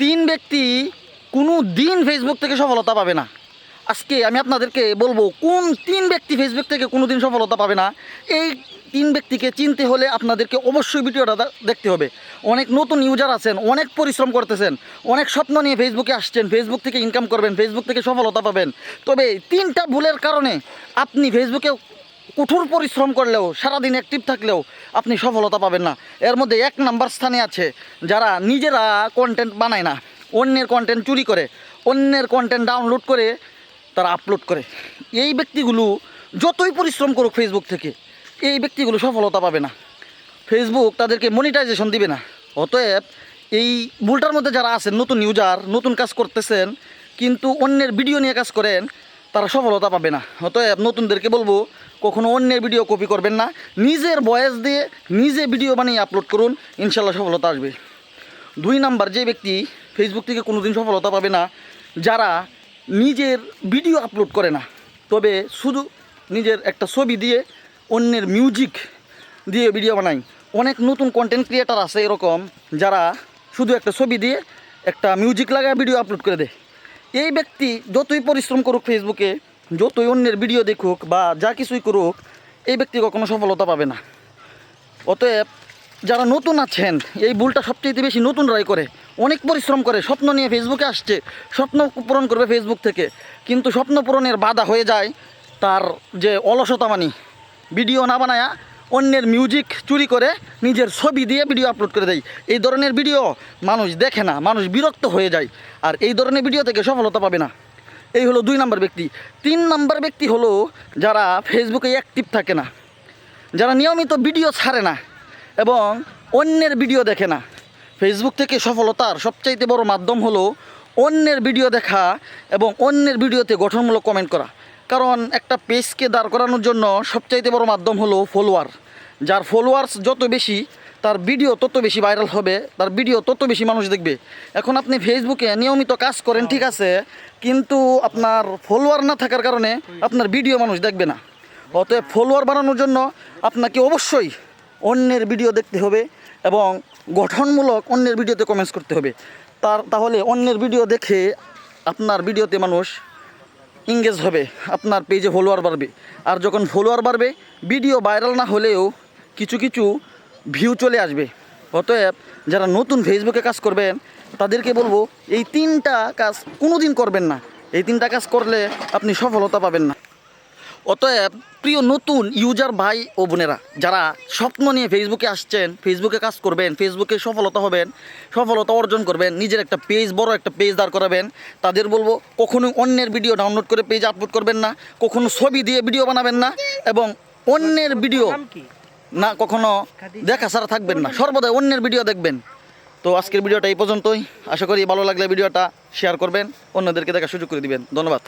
তিন ব্যক্তি কোনো দিন ফেসবুক থেকে সফলতা পাবে না। আজকে আমি আপনাদেরকে বলব, কোন তিন ব্যক্তি ফেসবুক থেকে কোনো দিন সফলতা পাবে না, এই তিন ব্যক্তিকে চিনতে হলে আপনাদেরকে অবশ্যই ভিডিওটা দেখতে হবে। অনেক নতুন ইউজার আছেন, অনেক পরিশ্রম করতেছেন, অনেক স্বপ্ন নিয়ে ফেসবুকে আসছেন ফেসবুক থেকে ইনকাম করবেন ফেসবুক থেকে সফলতা পাবেন। তবে তিনটা ভুলের কারণে আপনি ফেসবুকে কঠোর পরিশ্রম করলেও, সারাদিন অ্যাক্টিভ থাকলেও আপনি সফলতা পাবেন না। এর মধ্যে এক নাম্বার স্থানে আছে যারা নিজেরা কন্টেন্ট বানায় না, অন্যের কন্টেন্ট চুরি করে, অন্যের কন্টেন্ট ডাউনলোড করে তারা আপলোড করে। এই ব্যক্তিগুলো যতই পরিশ্রম করুক ফেসবুক থেকে, এই ব্যক্তিগুলো সফলতা পাবে না। ফেসবুক তাদেরকে মনিটাইজেশন দিবে না। অতএব এই ভুলটার মধ্যে যারা আছেন, নতুন ইউজার নতুন কাজ করতেছেন, কিন্তু অন্যের ভিডিও নিয়ে কাজ করেন তারা সফলতা পাবে না। অতএব নতুনদেরকে বলব, কখনো অন্যের ভিডিও কপি করবেন না। নিজের বয়েস দিয়ে নিজে ভিডিও বানিয়ে আপলোড করুন ইনশাল্লাহ সফলতা আসবে। দুই নাম্বার, যে ব্যক্তি ফেসবুক থেকে কোনো দিন সফলতা পাবে না, যারা নিজের ভিডিও আপলোড করে না, তবে শুধু নিজের একটা ছবি দিয়ে অন্যের মিউজিক দিয়ে ভিডিও বানাই অনেক নতুন কন্টেন্ট ক্রিয়েটার আছে এরকম, যারা শুধু একটা ছবি দিয়ে একটা মিউজিক লাগায় ভিডিও আপলোড করে দেয়। এই ব্যক্তি যতই পরিশ্রম করুক ফেসবুকে যতই অন্যের ভিডিও দেখুক বা যা কিছুই করুক, এই ব্যক্তি কখনো সফলতা পাবে না। অতএব, যারা নতুন আছেন, এই ভুলটা সবচেয়ে বেশি নতুনরাই করে। অনেক পরিশ্রম করে, স্বপ্ন নিয়ে ফেসবুকে আসছে, স্বপ্ন পূরণ করবে ফেসবুক থেকে। কিন্তু স্বপ্ন পূরণের বাধা হয়ে যায় তার যে অলসতা মানি ভিডিও না বানায়া অন্যের মিউজিক চুরি করে নিজের ছবি দিয়ে ভিডিও আপলোড করে দেয়। এই ধরনের ভিডিও মানুষ দেখে না, মানুষ বিরক্ত হয়ে যায়। আর এই ধরনের ভিডিও থেকে সফলতা পাবে না। এই হলো দুই নম্বর ব্যক্তি। তিন নম্বর ব্যক্তি হলো যারা ফেসবুকে অ্যাক্টিভ থাকে না, যারা নিয়মিত ভিডিও ছাড়ে না এবং অন্যের ভিডিও দেখে না। ফেসবুক থেকে সফলতার সবচাইতে বড় মাধ্যম হলো অন্যের ভিডিও দেখা এবং অন্যের ভিডিওতে গঠনমূলক কমেন্ট করা। কারণ একটা পেজকে দাঁড় করানোর জন্য সবচাইতে বড় মাধ্যম হলো ফলোয়ার যার ফলোয়ার্স যত বেশি, তার ভিডিও তত বেশি ভাইরাল হবে, তার ভিডিও তত বেশি মানুষ দেখবে। এখন আপনি ফেসবুকে নিয়মিত কাজ করেন, ঠিক আছে, কিন্তু আপনার ফলোয়ার না থাকার কারণে আপনার ভিডিও মানুষ দেখবে না। অতএব ফলোয়ার বাড়ানোর জন্য আপনাকে অবশ্যই অন্যের ভিডিও দেখতে হবে এবং গঠনমূলক অন্যের ভিডিওতে কমেন্টস করতে হবে। তার, তাহলে অন্যের ভিডিও দেখে আপনার ভিডিওতে মানুষ ইংগেজ হবে, আপনার পেজে ফলোয়ার বাড়বে। আর যখন ফলোয়ার বাড়বে ভিডিও ভাইরাল না হলেও কিছু কিছু ভিউ চলে আসবে। অতএব যারা নতুন ফেসবুকে কাজ করবেন তাদেরকে বলব, এই তিনটা কাজ কোনো দিন করবেন না। এই তিনটা কাজ করলে আপনি সফলতা পাবেন না। অতএব প্রিয় নতুন ইউজার ভাই ও বোনেরা, যারা স্বপ্ন নিয়ে ফেসবুকে আসছেন ফেসবুকে কাজ করবেন ফেসবুকে সফলতা হবেন, সফলতা অর্জন করবেন, নিজের একটা পেজ বড় একটা পেজ দাঁড় করাবেন, তাদের বলব, কখনো অন্যের ভিডিও ডাউনলোড করে পেজ আপলোড করবেন না, কখনো ছবি দিয়ে ভিডিও বানাবেন না, এবং অন্যের ভিডিও না, কখনো দেখা ছাড়া থাকবেন না। সর্বদাই অন্যের ভিডিও দেখবেন। তো আজকের ভিডিওটা এই পর্যন্তই। আশা করি ভালো লাগলে ভিডিওটা শেয়ার করবেন। অন্যদেরকে দেখার সুযোগ করে দিবেন। ধন্যবাদ।